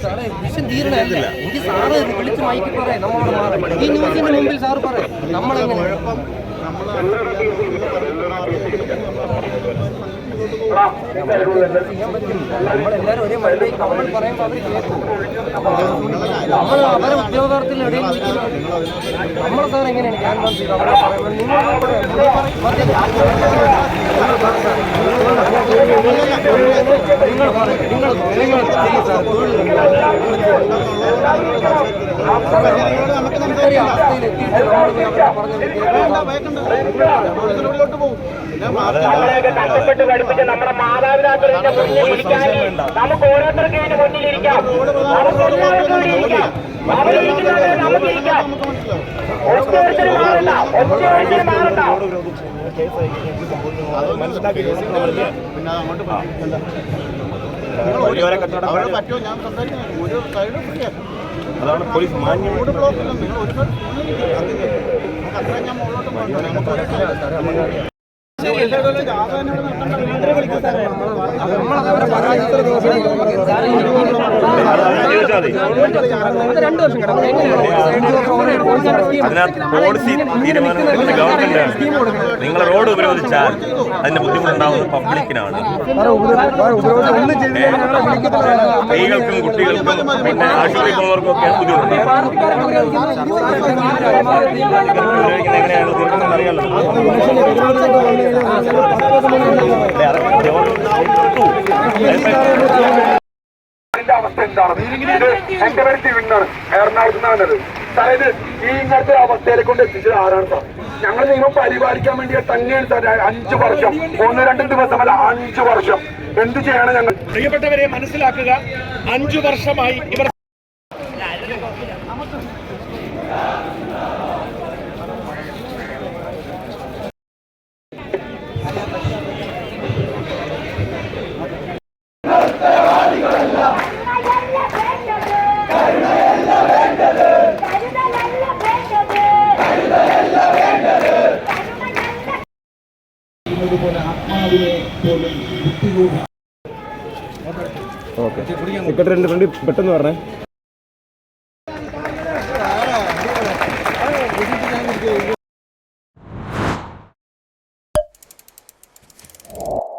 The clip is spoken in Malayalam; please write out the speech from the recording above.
സാറേ വിഷം തീരണല്ല എനിക്ക് സാറ് വിളിച്ച് മൈക്ക് പറയാം. നമ്മളോട് മാറി. ഈ ന്യൂസിന്റെ മുമ്പിൽ സാറ് പറയാം. നമ്മളെങ്ങനെ? നമ്മളെല്ലാരും ഒരേ മഴ നമ്മൾ പറയുമ്പോൾ അവർ കേൾക്കും. നമ്മൾ അവരെ ഉദ്യോഗാർത്ഥികളിടയിൽ നമ്മൾ സാർ എങ്ങനെയാണ്? ഞാൻ മനസ്സിലാവും അവരെ പറയും നിങ്ങൾ നിങ്ങൾ ചെയ്യും സാർ തൊഴിൽ ഇത്രയും അവസ്ഥയിലെത്തിയിട്ട് നമ്മൾ പറഞ്ഞത് നമ്മളെയൊക്കെ കഷ്ടപ്പെട്ട് പഠിപ്പിച്ച നമ്മുടെ മാതാപിതാക്കളെ നമുക്ക് ഓരോരുത്തർക്ക് ഇതിന് മുന്നിലിരിക്കാം. നമുക്ക് എല്ലാവർക്കും ഇവിടെ ഇരിക്കാം. അവരിരിക്കുന്നത് നമുക്കിരിക്കാം ഒറ്റയൊരുത്തരും മാറണ്ട. ഒറ്റയൊരുത്തരും മാറണ്ട. വഴിയോര കച്ചവടക്കാർ പറ്റുമോ ഞാൻ സംസാരിക്കാം ഒരു സൈഡ് ഫ്രീ അതാണ് പോലീസ് മാന്യം ബ്ലോക്ക് നിങ്ങൾ ഒരു അത്ര ഞാൻ മുകളിലോട്ട് പോകണ്ട. നമുക്ക് ഒരു അതിനകത്ത് പോളിസി തീരുമാനം ഗവൺമെന്റ് നിങ്ങൾ റോഡ് ഉപരോധിച്ചാൽ അതിന്റെ ബുദ്ധിമുട്ടുണ്ടാവുന്നത് പബ്ലിക്കിനാണ് സ്ത്രീകൾക്കും കുട്ടികൾക്കും പിന്നെ ആശുപത്രി പോകുന്നവർക്കും ഒക്കെ ബുദ്ധിമുട്ടുണ്ടാവും എങ്ങനെയാണ്? തീരുമാനം അറിയാമല്ലോ. അതിന്റെ അവസ്ഥ എന്താണ് ഇത് എറണാകുളത്ത് നിന്നാണ് അതായത് ഈ ഇങ്ങനത്തെ ഒരു അവസ്ഥയിലെ കൊണ്ട് എത്തിച്ചത് ആരാണ് സാർ ഞങ്ങൾ നിയമം പരിപാലിക്കാൻ വേണ്ടി തന്നെയാണ് സാർ അഞ്ചു വർഷം ഒന്ന് രണ്ട് ദിവസമല്ല അഞ്ചു വർഷം എന്ത് ചെയ്യണം ഞങ്ങൾ പ്രിയപ്പെട്ടവരെ മനസ്സിലാക്കുക അഞ്ചു വർഷമായി ഇവർ പറയുന്നത് പോലെ ആത്മാവിനെ പോലും ബുദ്ധിയൂടെ ഓക്കെ. സെക്രട്ടറി ഫ്രണ്ട് പെട്ടെന്ന് പറഞ്ഞേ you